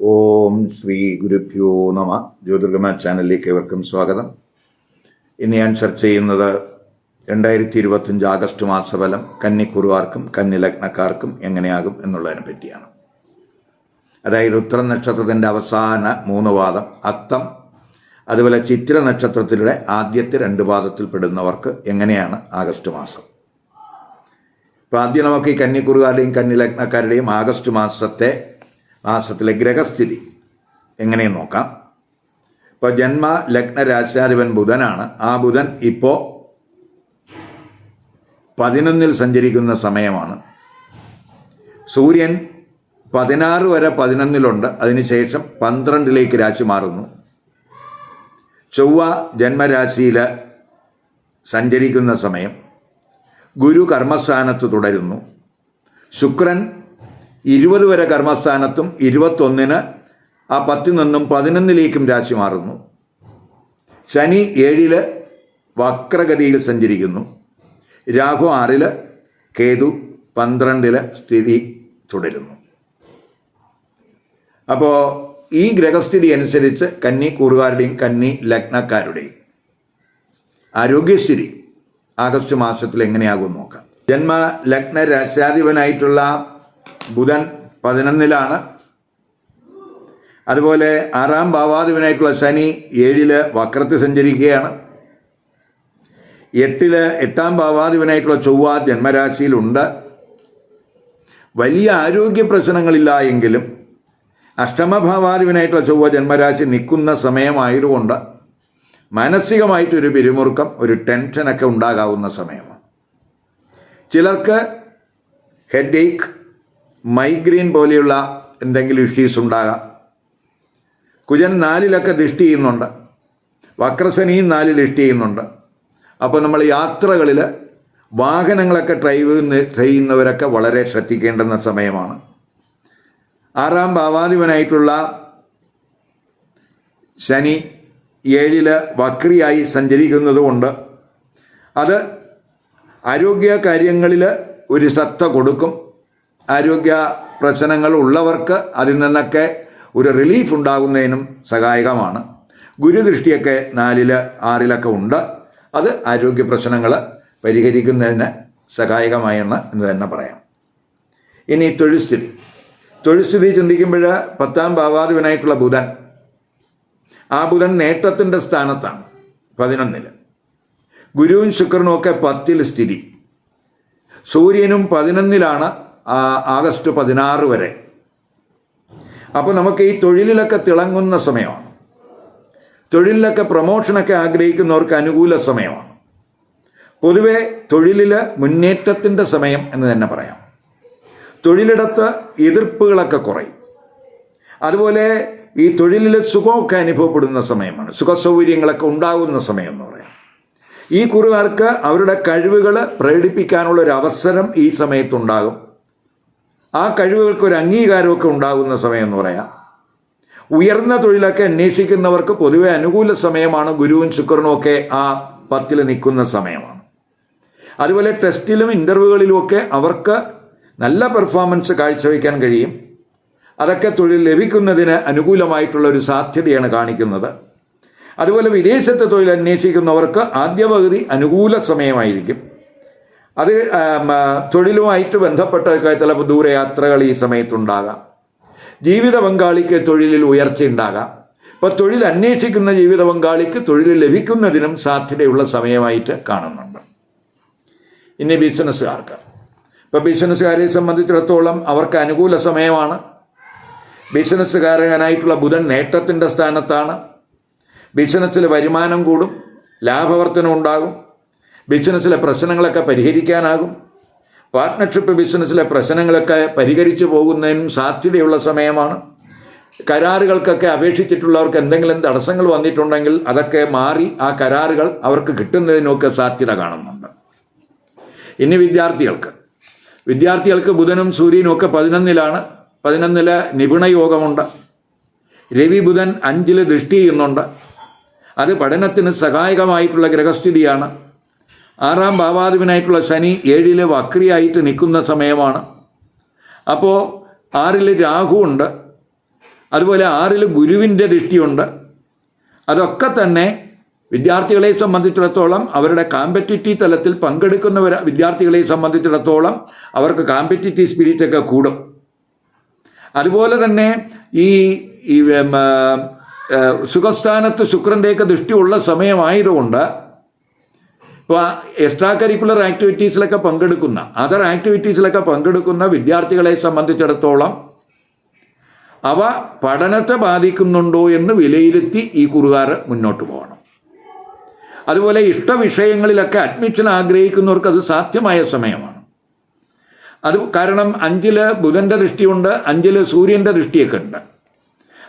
ഓം ശ്രീ ഗുരുഭ്യോ നമ. ജ്യോതിർഗമ ചാനലിലേക്ക് ഏവർക്കും സ്വാഗതം. ഇന്ന് ഞാൻ ചർച്ച ചെയ്യുന്നത് രണ്ടായിരത്തി ഇരുപത്തഞ്ച് ആഗസ്റ്റ് മാസഫലം കന്നിക്കുറുവാർക്കും കന്നിലഗ്നക്കാർക്കും എങ്ങനെയാകും എന്നുള്ളതിനെ പറ്റിയാണ്. അതായത് ഉത്തര നക്ഷത്രത്തിന്റെ അവസാന മൂന്ന് പാദം അത്തം അതുപോലെ ചിത്ര നക്ഷത്രത്തിലൂടെ ആദ്യത്തെ രണ്ട് പാദത്തിൽ പെടുന്നവർക്ക് എങ്ങനെയാണ് ആഗസ്റ്റ് മാസം? ഇപ്പം ആദ്യം നമുക്ക് ഈ കന്നിക്കുറുകാരുടെയും കന്നിലഗ്നക്കാരുടെയും ആഗസ്റ്റ് മാസത്തെ മാസത്തിലെ ഗ്രഹസ്ഥിതി. എങ്ങനെയും നോക്കാം? ഇപ്പോൾ ജന്മ ലഗ്ന രാശാധിപൻ ബുധനാണ്. ആ ബുധൻ ഇപ്പോൾ പതിനൊന്നിൽ സഞ്ചരിക്കുന്ന സമയമാണ്. സൂര്യൻ പതിനാറ് വരെ പതിനൊന്നിലുണ്ട്. അതിനുശേഷം പന്ത്രണ്ടിലേക്ക് രാശി മാറുന്നു. ചൊവ്വ ജന്മരാശിയിൽ സഞ്ചരിക്കുന്ന സമയം. ഗുരു കർമ്മസ്ഥാനത്ത് തുടരുന്നു. ശുക്രൻ ഇരുപത് വരെ കർമ്മസ്ഥാനത്തും ഇരുപത്തൊന്നിന് ആ പത്തിൽ നിന്നും പതിനൊന്നിലേക്കും രാശി മാറുന്നു. ശനി ഏഴിൽ വക്രഗതിയിൽ സഞ്ചരിക്കുന്നു. രാഹു ആറിൽ കേതു പന്ത്രണ്ടിൽ സ്ഥിതി തുടരുന്നു. അപ്പോൾ ഈ ഗ്രഹസ്ഥിതി അനുസരിച്ച് കന്നി കൂറുകാരുടെയും കന്നി ലഗ്നക്കാരുടെയും ആരോഗ്യസ്ഥിതി ആഗസ്റ്റ് മാസത്തിൽ എങ്ങനെയാകും നോക്കാം. ജന്മ ലഗ്ന രാശാധിപനായിട്ടുള്ള ബുധൻ പതിനൊന്നിലാണ്. അതുപോലെ ആറാം ഭാവാധിപനായിട്ടുള്ള ശനി ഏഴിൽ വക്രത്തിൽ സഞ്ചരിക്കുകയാണ്. എട്ടിൽ എട്ടാം ഭാവാധിപനായിട്ടുള്ള ചൊവ്വ ജന്മരാശിയിലുണ്ട്. വലിയ ആരോഗ്യ പ്രശ്നങ്ങളില്ല എങ്കിലും അഷ്ടമഭാവാധിപനായിട്ടുള്ള ചൊവ്വ ജന്മരാശി നിൽക്കുന്ന സമയമായതുകൊണ്ട് മാനസികമായിട്ടൊരു പിരിമുറുക്കം ഒരു ടെൻഷനൊക്കെ ഉണ്ടാകാവുന്ന സമയമാണ്. ചിലർക്ക് ഹെഡ് ഏക്ക് മൈഗ്രെയിൻ പോലെയുള്ള എന്തെങ്കിലും ഇഷ്യൂസ് ഉണ്ടാകാം. കുജൻ നാലിലൊക്കെ ദൃഷ്ടി ചെയ്യുന്നുണ്ട്. വക്രസനിയും നാലിൽ ദൃഷ്ടി ചെയ്യുന്നുണ്ട്. അപ്പോൾ നമ്മൾ യാത്രകളിൽ വാഹനങ്ങളൊക്കെ ഡ്രൈവ് ചെയ്യുന്നവരൊക്കെ വളരെ ശ്രദ്ധിക്കേണ്ടുന്ന സമയമാണ്. ആറാം ഭാവാധിപനായിട്ടുള്ള ശനി ഏഴിൽ വക്രിയായി സഞ്ചരിക്കുന്നതുകൊണ്ട് അത് ആരോഗ്യ കാര്യങ്ങളിൽ ഒരു ശ്രദ്ധ കൊടുക്കും. ആരോഗ്യ പ്രശ്നങ്ങൾ ഉള്ളവർക്ക് അതിൽ നിന്നൊക്കെ ഒരു റിലീഫ് ഉണ്ടാകുന്നതിനും സഹായകമാണ്. ഗുരുദൃഷ്ടിയൊക്കെ നാലിൽ ആറിലൊക്കെ ഉണ്ട്. അത് ആരോഗ്യ പ്രശ്നങ്ങൾ പരിഹരിക്കുന്നതിന് സഹായകമായെന്ന് എന്ന് തന്നെ പറയാം. ഇനി തൊഴിൽസ്ഥിതി. തൊഴിൽസ്ഥിതി ചിന്തിക്കുമ്പോൾ പത്താം ഭാവാധിപനായിട്ടുള്ള ബുധൻ. ആ ബുധൻ നേട്ടത്തിന്റെ സ്ഥാനത്താണ് പതിനൊന്നിൽ ഗുരുവും ശുക്രനും ഒക്കെ പത്തിൽ സ്ഥിതി. സൂര്യനും പതിനൊന്നിലാണ് ആഗസ്റ്റ് പതിനാറ് വരെ. അപ്പോൾ നമുക്ക് ഈ തൊഴിലിലൊക്കെ തിളങ്ങുന്ന സമയമാണ്. തൊഴിലിലൊക്കെ പ്രൊമോഷനൊക്കെ ആഗ്രഹിക്കുന്നവർക്ക് അനുകൂല സമയമാണ്. പൊതുവെ തൊഴിലിൽ മുന്നേറ്റത്തിന്റെ സമയം എന്ന് തന്നെ പറയാം. തൊഴിലിടത്ത് എതിർപ്പുകളൊക്കെ കുറയും. അതുപോലെ ഈ തൊഴിലിൽ സുഖമൊക്കെ അനുഭവപ്പെടുന്ന സമയമാണ്. സുഖസൗകര്യങ്ങളൊക്കെ ഉണ്ടാകുന്ന സമയം എന്ന് പറയാം. ഈ കുറുകാർക്ക് അവരുടെ കഴിവുകൾ പ്രകടിപ്പിക്കാനുള്ള ഒരു അവസരം ഈ സമയത്തുണ്ടാകും. ആ കഴിവുകൾക്ക് ഒരു അംഗീകാരമൊക്കെ ഉണ്ടാകുന്ന സമയം എന്ന് പറയാം. ഉയർന്ന തൊഴിലൊക്കെ അന്വേഷിക്കുന്നവർക്ക് പൊതുവെ അനുകൂല സമയമാണ് ഗുരുവും ശുക്രനും ഒക്കെ ആ പത്തിൽ നിൽക്കുന്ന സമയമാണ്. അതുപോലെ ടെസ്റ്റിലും ഇന്റർവ്യൂകളിലും ഒക്കെ അവർക്ക് നല്ല പെർഫോമൻസ് കാഴ്ചവെക്കാൻ കഴിയും. അതൊക്കെ തൊഴിൽ ലഭിക്കുന്നതിന് അനുകൂലമായിട്ടുള്ള ഒരു സാധ്യതയാണ് കാണിക്കുന്നത്. അതുപോലെ വിദേശത്തെ തൊഴിൽ അന്വേഷിക്കുന്നവർക്ക് ആദ്യ അനുകൂല സമയമായിരിക്കും. അത് തൊഴിലുമായിട്ട് ബന്ധപ്പെട്ട ചിലപ്പോൾ ദൂരയാത്രകൾ ഈ സമയത്തുണ്ടാകാം. ജീവിത പങ്കാളിക്ക് തൊഴിലിൽ ഉയർച്ച ഉണ്ടാകാം. ഇപ്പോൾ തൊഴിൽ അന്വേഷിക്കുന്ന ജീവിത പങ്കാളിക്ക് തൊഴിൽ ലഭിക്കുന്നതിനും സാധ്യതയുള്ള സമയമായിട്ട് കാണുന്നുണ്ട്. ഇനി ബിസിനസ്സുകാർക്ക്. ഇപ്പോൾ ബിസിനസ്സുകാരെ സംബന്ധിച്ചിടത്തോളം അവർക്ക് അനുകൂല സമയമാണ്. ബിസിനസ്സുകാരനായിട്ടുള്ള ബുധൻ നേട്ടത്തിന്റെ സ്ഥാനത്താണ്. ബിസിനസ്സിൽ വരുമാനം കൂടും ലാഭവർത്തനം ഉണ്ടാകും. ബിസിനസ്സിലെ പ്രശ്നങ്ങളൊക്കെ പരിഹരിക്കാനാകും. പാർട്ട്ണർഷിപ്പ് ബിസിനസ്സിലെ പ്രശ്നങ്ങളൊക്കെ പരിഹരിച്ചു പോകുന്നതിനും സാധ്യതയുള്ള സമയമാണ്. കരാറുകൾക്കൊക്കെ അപേക്ഷിച്ചിട്ടുള്ളവർക്ക് എന്തെങ്കിലും തടസ്സങ്ങൾ വന്നിട്ടുണ്ടെങ്കിൽ അതൊക്കെ മാറി ആ കരാറുകൾ അവർക്ക് കിട്ടുന്നതിനൊക്കെ സാധ്യത കാണുന്നുണ്ട്. ഇനി വിദ്യാർത്ഥികൾക്ക്. വിദ്യാർത്ഥികൾക്ക് ബുധനും സൂര്യനും ഒക്കെ പതിനൊന്നിലാണ്. പതിനൊന്നിൽ നിപുണയോഗമുണ്ട്. രവി ബുധൻ അഞ്ചിൽ ദൃഷ്ടി ചെയ്യുന്നുണ്ട്. അത് പഠനത്തിന് സഹായകമായിട്ടുള്ള ഗ്രഹസ്ഥിതിയാണ്. ആറാം ഭാവാധിപനായിട്ടുള്ള ശനി ഏഴിൽ വക്രിയായിട്ട് നിൽക്കുന്ന സമയമാണ്. അപ്പോൾ ആറിൽ രാഹു ഉണ്ട്. അതുപോലെ ആറിൽ ഗുരുവിന്റെ ദൃഷ്ടിയുണ്ട്. അതൊക്കെ തന്നെ വിദ്യാർത്ഥികളെ സംബന്ധിച്ചിടത്തോളം അവരുടെ കാമ്പറ്റിറ്റീവ് തലത്തിൽ പങ്കെടുക്കുന്നവർ വിദ്യാർത്ഥികളെ സംബന്ധിച്ചിടത്തോളം അവർക്ക് കാമ്പറ്റിറ്റീവ് സ്പിരിറ്റൊക്കെ കൂടും. അതുപോലെ തന്നെ ഈ സുഖസ്ഥാനത്ത് ശുക്രന്റെയൊക്കെ ദൃഷ്ടിയുള്ള സമയമായതുകൊണ്ട് ഇപ്പോൾ എക്സ്ട്രാ കരിക്കുലർ ആക്ടിവിറ്റീസിലൊക്കെ പങ്കെടുക്കുന്ന അതർ ആക്ടിവിറ്റീസിലൊക്കെ പങ്കെടുക്കുന്ന വിദ്യാർത്ഥികളെ സംബന്ധിച്ചിടത്തോളം അവ പഠനത്തെ ബാധിക്കുന്നുണ്ടോ എന്ന് വിലയിരുത്തി ഈ കുറുകാർ മുന്നോട്ട് പോകണം. അതുപോലെ ഇഷ്ടവിഷയങ്ങളിലൊക്കെ അഡ്മിഷൻ ആഗ്രഹിക്കുന്നവർക്ക് അത് സാധ്യമായ സമയമാണ്. അത് കാരണം അഞ്ചിൽ ബുധന്റെ ദൃഷ്ടിയുണ്ട് അഞ്ചിൽ സൂര്യന്റെ ദൃഷ്ടിയൊക്കെ ഉണ്ട്.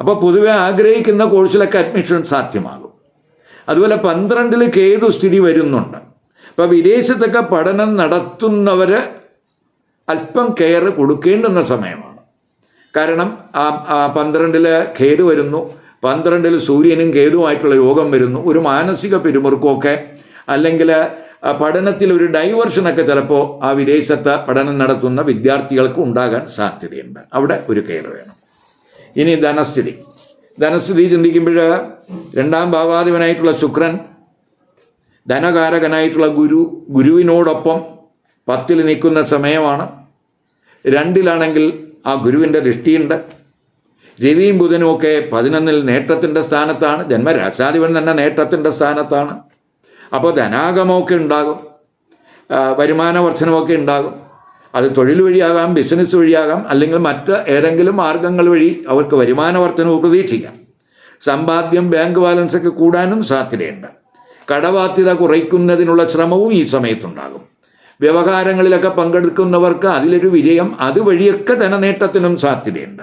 അപ്പോൾ പൊതുവെ ആഗ്രഹിക്കുന്ന കോഴ്സിലൊക്കെ അഡ്മിഷൻ സാധ്യമാകും. അതുപോലെ പന്ത്രണ്ടിൽ കേതു സ്ഥിതി വരുന്നുണ്ട്. അപ്പം വിദേശത്തൊക്കെ പഠനം നടത്തുന്നവർ അല്പം കെയർ കൊടുക്കേണ്ടുന്ന സമയമാണ്. കാരണം ആ പന്ത്രണ്ടിൽ കേതു വരുന്നു പന്ത്രണ്ടിൽ സൂര്യനും കേതുവായിട്ടുള്ള യോഗം വരുന്നു ഒരു മാനസിക പിരിമുറുക്കമൊക്കെ അല്ലെങ്കിൽ പഠനത്തിൽ ഒരു ഡൈവേർഷനൊക്കെ ചിലപ്പോൾ ആ വിദേശത്ത് പഠനം നടത്തുന്ന വിദ്യാർത്ഥികൾക്ക് ഉണ്ടാകാൻ സാധ്യതയുണ്ട്. അവിടെ ഒരു കെയർ വേണം. ഇനി ധനസ്ഥിതി. ധനസ്ഥിതി ചിന്തിക്കുമ്പോൾ രണ്ടാം ഭാവാധിപനായിട്ടുള്ള ശുക്രൻ ധനകാരകനായിട്ടുള്ള ഗുരു ഗുരുവിനോടൊപ്പം പത്തിൽ നിൽക്കുന്ന സമയമാണ്. രണ്ടിലാണെങ്കിൽ ആ ഗുരുവിന്റെ ദൃഷ്ടിയുണ്ട്. രവിയും ബുധനും ഒക്കെ പതിനൊന്നിൽ നേട്ടത്തിന്റെ സ്ഥാനത്താണ്. ജന്മരാശാധിപൻ തന്നെ നേട്ടത്തിന്റെ സ്ഥാനത്താണ്. അപ്പോൾ ധനാഗമമൊക്കെ ഉണ്ടാകും. വരുമാന വർധനമൊക്കെ ഉണ്ടാകും. അത് തൊഴിൽ വഴിയാകാം ബിസിനസ് വഴിയാകാം അല്ലെങ്കിൽ മറ്റ് ഏതെങ്കിലും മാർഗങ്ങൾ വഴി അവർക്ക് വരുമാന വർധനവ് പ്രതീക്ഷിക്കാം. സമ്പാദ്യം ബാങ്ക് ബാലൻസ് ഒക്കെ കൂടാനും സാധ്യതയുണ്ട്. കടബാധ്യത കുറയ്ക്കുന്നതിനുള്ള ശ്രമവും ഈ സമയത്തുണ്ടാകും. വ്യവഹാരങ്ങളിലൊക്കെ പങ്കെടുക്കുന്നവർക്ക് അതിലൊരു വിജയം അതുവഴിയൊക്കെ ധനനേട്ടത്തിനും സാധ്യതയുണ്ട്.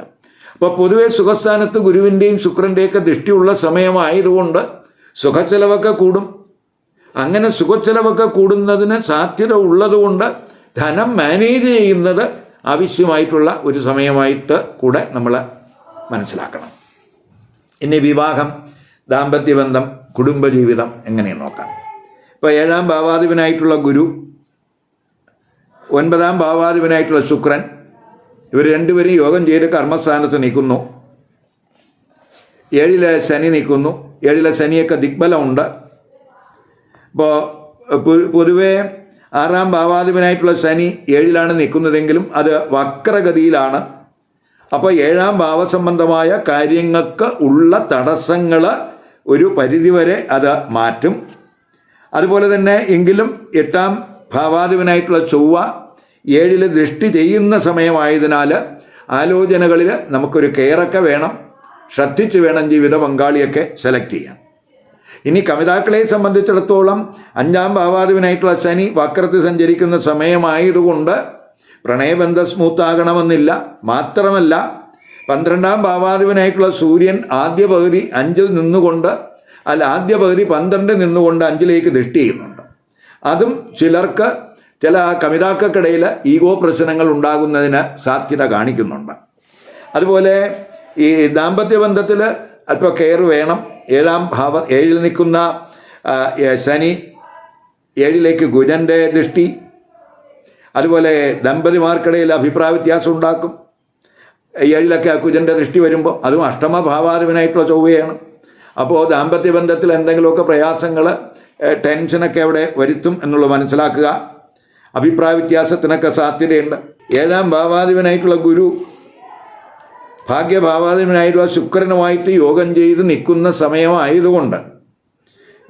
അപ്പോൾ പൊതുവെ സുഖസ്ഥാനത്ത് ഗുരുവിന്റെയും ശുക്രന്റെയൊക്കെ ദൃഷ്ടിയുള്ള സമയമായതുകൊണ്ട് സുഖച്ചെലവൊക്കെ കൂടും. അങ്ങനെ സുഖച്ചെലവൊക്കെ കൂടുന്നതിന് സാധ്യത ഉള്ളതുകൊണ്ട് ധനം മാനേജ് ചെയ്യുന്നത് ആവശ്യമായിട്ടുള്ള ഒരു സമയമായിട്ട് കൂടെ നമ്മൾ മനസ്സിലാക്കണം. ഇനി വിവാഹം ദാമ്പത്യബന്ധം കുടുംബജീവിതം എങ്ങനെ നോക്കാം. ഇപ്പോൾ ഏഴാം ഭാവാധിപനായിട്ടുള്ള ഗുരു ഒൻപതാം ഭാവാധിപനായിട്ടുള്ള ശുക്രൻ ഇവർ രണ്ടുപേരും യോഗം ചെയ്ത് കർമ്മസ്ഥാനത്ത് നിൽക്കുന്നു. ഏഴിലെ ശനി നിൽക്കുന്നു. ഏഴിലെ ശനിയൊക്കെ ദിഗ്ബലമുണ്ട്. ഇപ്പോൾ പൊതുവേ ആറാം ഭാവാധിപനായിട്ടുള്ള ശനി ഏഴിലാണ് നിൽക്കുന്നതെങ്കിലും അത് വക്രഗതിയിലാണ്. അപ്പോൾ ഏഴാം ഭാവസംബന്ധമായ കാര്യങ്ങൾക്ക് ഉള്ള തടസ്സങ്ങൾ ഒരു പരിധിവരെ അത് മാറ്റും. അതുപോലെ തന്നെ എങ്കിലും എട്ടാം ഭാവാധിപനായിട്ടുള്ള ചൊവ്വ ഏഴിൽ ദൃഷ്ടി ചെയ്യുന്ന സമയമായതിനാൽ ആലോചനകളിൽ നമുക്കൊരു കെയറൊക്കെ വേണം. ശ്രദ്ധിച്ച് വേണം ജീവിത പങ്കാളിയൊക്കെ സെലക്ട് ചെയ്യാൻ. ഇനി കവിതാക്കളെ സംബന്ധിച്ചിടത്തോളം അഞ്ചാം ഭാവാധിപനായിട്ടുള്ള ശനി വക്രത്തിൽ സഞ്ചരിക്കുന്ന സമയമായതുകൊണ്ട് പ്രണയബന്ധം സ്മൂത്താകണമെന്നില്ല മാത്രമല്ല പന്ത്രണ്ടാം ഭാവാധിപനായിട്ടുള്ള സൂര്യൻ ആദ്യ പകുതി അഞ്ചിൽ നിന്നുകൊണ്ട് അല്ല ആദ്യ പകുതി പന്ത്രണ്ടിൽ നിന്നുകൊണ്ട് അഞ്ചിലേക്ക് ദൃഷ്ടി ചെയ്യുന്നുണ്ട്. അതും ചിലർക്ക് ചില കവിതാക്കൾക്കിടയിൽ ഈഗോ പ്രശ്നങ്ങൾ ഉണ്ടാകുന്നതിന് സാധ്യത കാണിക്കുന്നുണ്ട്. അതുപോലെ ഈ ദാമ്പത്യ ബന്ധത്തിൽ അല്പം കെയർ വേണം. ഏഴാം ഭാവ ഏഴിൽ നിൽക്കുന്ന ശനി ഏഴിലേക്ക് ഗുജന്റെ ദൃഷ്ടി അതുപോലെ ദമ്പതിമാർക്കിടയിൽ അഭിപ്രായ വ്യത്യാസം ഉണ്ടാക്കും. ഏഴിലൊക്കെ ആ കുജന്റെ ദൃഷ്ടി വരുമ്പോൾ അതും അഷ്ടമഭാവാധിപനായിട്ടുള്ള ചൊവ്വയാണ്. അപ്പോൾ ദാമ്പത്യ ബന്ധത്തിൽ എന്തെങ്കിലുമൊക്കെ പ്രയാസങ്ങൾ ടെൻഷനൊക്കെ അവിടെ വരുത്തും എന്നുള്ളത് മനസ്സിലാക്കുക. അഭിപ്രായ വ്യത്യാസത്തിനൊക്കെ സാധ്യതയുണ്ട്. ഏഴാം ഭാവാധിപനായിട്ടുള്ള ഗുരു ഭാഗ്യഭാവാധിപനായിട്ടുള്ള ശുക്രനുമായിട്ട് യോഗം ചെയ്ത് നിൽക്കുന്ന സമയമായതുകൊണ്ട്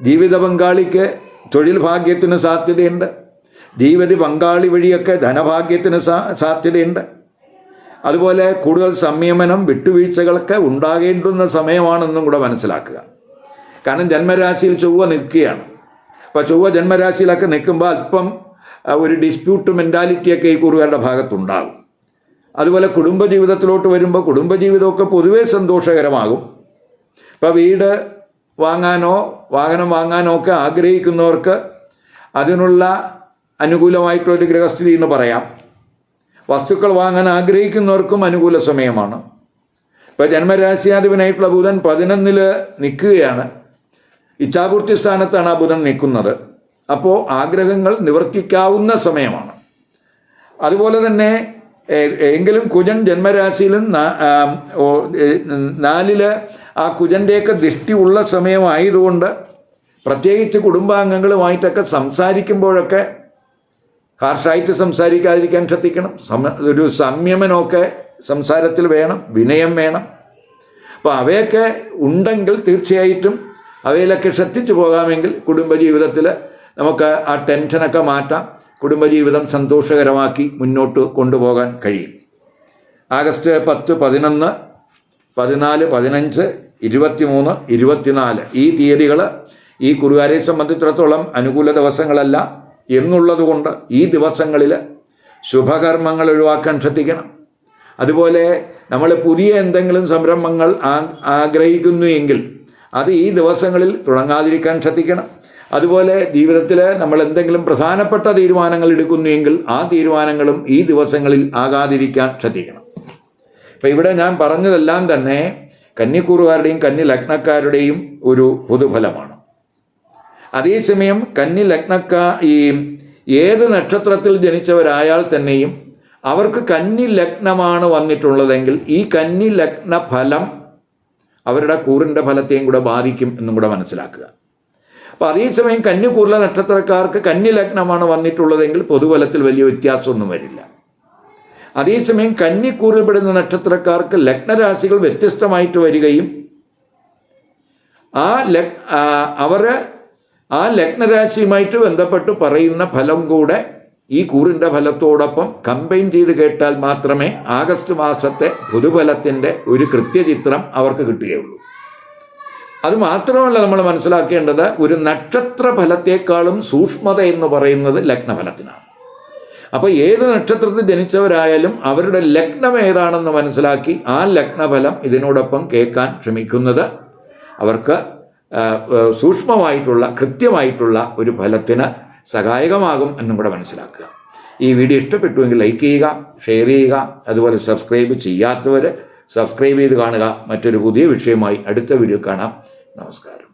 ജീവിത പങ്കാളിക്ക് തൊഴിൽ ഭാഗ്യത്തിന് സാധ്യതയുണ്ട്. ജീവിത പങ്കാളി വഴിയൊക്കെ ധനഭാഗ്യത്തിന് സാധ്യതയുണ്ട്. അതുപോലെ കൂടുതൽ സംയമനം വിട്ടുവീഴ്ചകളൊക്കെ ഉണ്ടാകേണ്ടുന്ന സമയമാണെന്നും കൂടെ മനസ്സിലാക്കുക. കാരണം ജന്മരാശിയിൽ ചൊവ്വ നിൽക്കുകയാണ്. അപ്പോൾ ചൊവ്വ ജന്മരാശിയിലൊക്കെ നിൽക്കുമ്പോൾ അല്പം ഒരു ഡിസ്പ്യൂട്ട് മെന്റാലിറ്റിയൊക്കെ ഈ കുറുകാരുടെ ഭാഗത്തുണ്ടാകും. അതുപോലെ കുടുംബജീവിതത്തിലോട്ട് വരുമ്പോൾ കുടുംബജീവിതമൊക്കെ പൊതുവേ സന്തോഷകരമാകും. ഇപ്പോൾ വീട് വാങ്ങാനോ വാഹനം വാങ്ങാനോ ഒക്കെ ആഗ്രഹിക്കുന്നവർക്ക് അതിനുള്ള അനുകൂലമായിട്ടുള്ളൊരു ഗൃഹസ്ഥിതി എന്ന് പറയാം. വസ്തുക്കൾ വാങ്ങാൻ ആഗ്രഹിക്കുന്നവർക്കും അനുകൂല സമയമാണ്. ഇപ്പോൾ ജന്മരാശിയാധിപനായിട്ടുള്ള ബുധൻ പതിനൊന്നിൽ നിൽക്കുകയാണ്. ഇച്ഛാപൂർത്തി സ്ഥാനത്താണ് ആ ബുധൻ നിൽക്കുന്നത്. അപ്പോൾ ആഗ്രഹങ്ങൾ നിവർത്തിക്കാവുന്ന സമയമാണ്. അതുപോലെ തന്നെ എങ്കിലും കുജൻ ജന്മരാശിയിലും നാലിൽ ആ കുജന്റെയൊക്കെ ദൃഷ്ടി ഉള്ള സമയമായതുകൊണ്ട് പ്രത്യേകിച്ച് കുടുംബാംഗങ്ങളുമായിട്ടൊക്കെ സംസാരിക്കുമ്പോഴൊക്കെ ഹാർഷായിട്ട് സംസാരിക്കാതിരിക്കാൻ ശ്രദ്ധിക്കണം. സമ ഒരു സംയമനമൊക്കെ സംസാരത്തിൽ വേണം വിനയം വേണം. അപ്പോൾ അവയൊക്കെ ഉണ്ടെങ്കിൽ തീർച്ചയായിട്ടും അവയിലൊക്കെ ശ്രദ്ധിച്ചു പോകാമെങ്കിൽ കുടുംബജീവിതത്തിൽ നമുക്ക് ആ ടെൻഷനൊക്കെ മാറ്റാം. കുടുംബജീവിതം സന്തോഷകരമാക്കി മുന്നോട്ട് കൊണ്ടുപോകാൻ കഴിയും. ആഗസ്റ്റ് പത്ത് പതിനൊന്ന് പതിനാല് പതിനഞ്ച് ഇരുപത്തിമൂന്ന് ഇരുപത്തിനാല് ഈ തീയതികൾ ഈ കുറുകാരെ സംബന്ധിച്ചിടത്തോളം അനുകൂല ദിവസങ്ങളല്ല. എന്നുള്ളത് കൊണ്ട് ഈ ദിവസങ്ങളിൽ ശുഭകർമ്മങ്ങൾ ഒഴിവാക്കാൻ ശ്രദ്ധിക്കണം. അതുപോലെ നമ്മൾ പുതിയ എന്തെങ്കിലും സംരംഭങ്ങൾ ആഗ്രഹിക്കുന്നു എങ്കിൽ അത് ഈ ദിവസങ്ങളിൽ തുടങ്ങാതിരിക്കാൻ ശ്രദ്ധിക്കണം. അതുപോലെ ജീവിതത്തിൽ നമ്മൾ എന്തെങ്കിലും പ്രധാനപ്പെട്ട തീരുമാനങ്ങൾ എടുക്കുന്നുവെങ്കിൽ ആ തീരുമാനങ്ങളും ഈ ദിവസങ്ങളിൽ ആകാതിരിക്കാൻ ശ്രദ്ധിക്കണം. അപ്പം ഇവിടെ ഞാൻ പറഞ്ഞതെല്ലാം തന്നെ കന്നിക്കൂറുകാരുടെയും കന്നി ലഗ്നക്കാരുടെയും ഒരു പൊതുഫലമാണ്. അതേസമയം കന്നി ലഗ്നക്ക ഈ ഏത് നക്ഷത്രത്തിൽ ജനിച്ചവരായാൽ തന്നെയും അവർക്ക് കന്നി ലഗ്നമാണ് വന്നിട്ടുള്ളതെങ്കിൽ ഈ കന്നി ലഗ്ന ഫലം അവരുടെ കൂറിന്റെ ഫലത്തെയും കൂടെ ബാധിക്കും എന്നും കൂടെ മനസ്സിലാക്കുക. അപ്പോൾ അതേസമയം കന്നി കന്നിക്കൂറിലെ നക്ഷത്രക്കാർക്ക് കന്നി ലഗ്നമാണ് വന്നിട്ടുള്ളതെങ്കിൽ പൊതുഫലത്തിൽ വലിയ വ്യത്യാസമൊന്നും വരില്ല. അതേസമയം കന്നി കന്നിക്കൂറിൽപ്പെടുന്ന നക്ഷത്രക്കാർക്ക് ലഗ്നരാശികൾ വ്യത്യസ്തമായിട്ട് വരികയും ആ ലഗ് അവർ ആ ലഗ്നരാശിയുമായിട്ട് ബന്ധപ്പെട്ട് പറയുന്ന ഫലം കൂടെ ഈ കൂറിന്റെ ഫലത്തോടൊപ്പം കമ്പൈൻ ചെയ്ത് കേട്ടാൽ മാത്രമേ ആഗസ്റ്റ് മാസത്തെ പൊതുഫലത്തിന്റെ ഒരു കൃത്യചിത്രം അവർക്ക് കിട്ടുകയുള്ളൂ. അത് മാത്രമല്ല നമ്മൾ മനസ്സിലാക്കേണ്ടത് ഒരു നക്ഷത്ര ഫലത്തെക്കാളും സൂക്ഷ്മത എന്ന് പറയുന്നത് ലഗ്നഫലത്തിനാണ്. അപ്പോൾ ഏത് നക്ഷത്രത്തിൽ ജനിച്ചവരായാലും അവരുടെ ലഗ്നം ഏതാണെന്ന് മനസ്സിലാക്കി ആ ലഗ്നഫലം ഇതിനോടൊപ്പം കേൾക്കാൻ ശ്രമിക്കുന്നത് അവർക്ക് സൂക്ഷ്മമായിട്ടുള്ള കൃത്യമായിട്ടുള്ള ഒരു ഫലത്തിന് സഹായകമാകും എന്നും കൂടെ മനസ്സിലാക്കുക. ഈ വീഡിയോ ഇഷ്ടപ്പെട്ടുവെങ്കിൽ ലൈക്ക് ചെയ്യുക ഷെയർ ചെയ്യുക അതുപോലെ സബ്സ്ക്രൈബ് ചെയ്യാത്തവർ സബ്സ്ക്രൈബ് ചെയ്ത് കാണുക. മറ്റൊരു പുതിയ വിഷയമായി അടുത്ത വീഡിയോ കാണാം. നമസ്കാരം.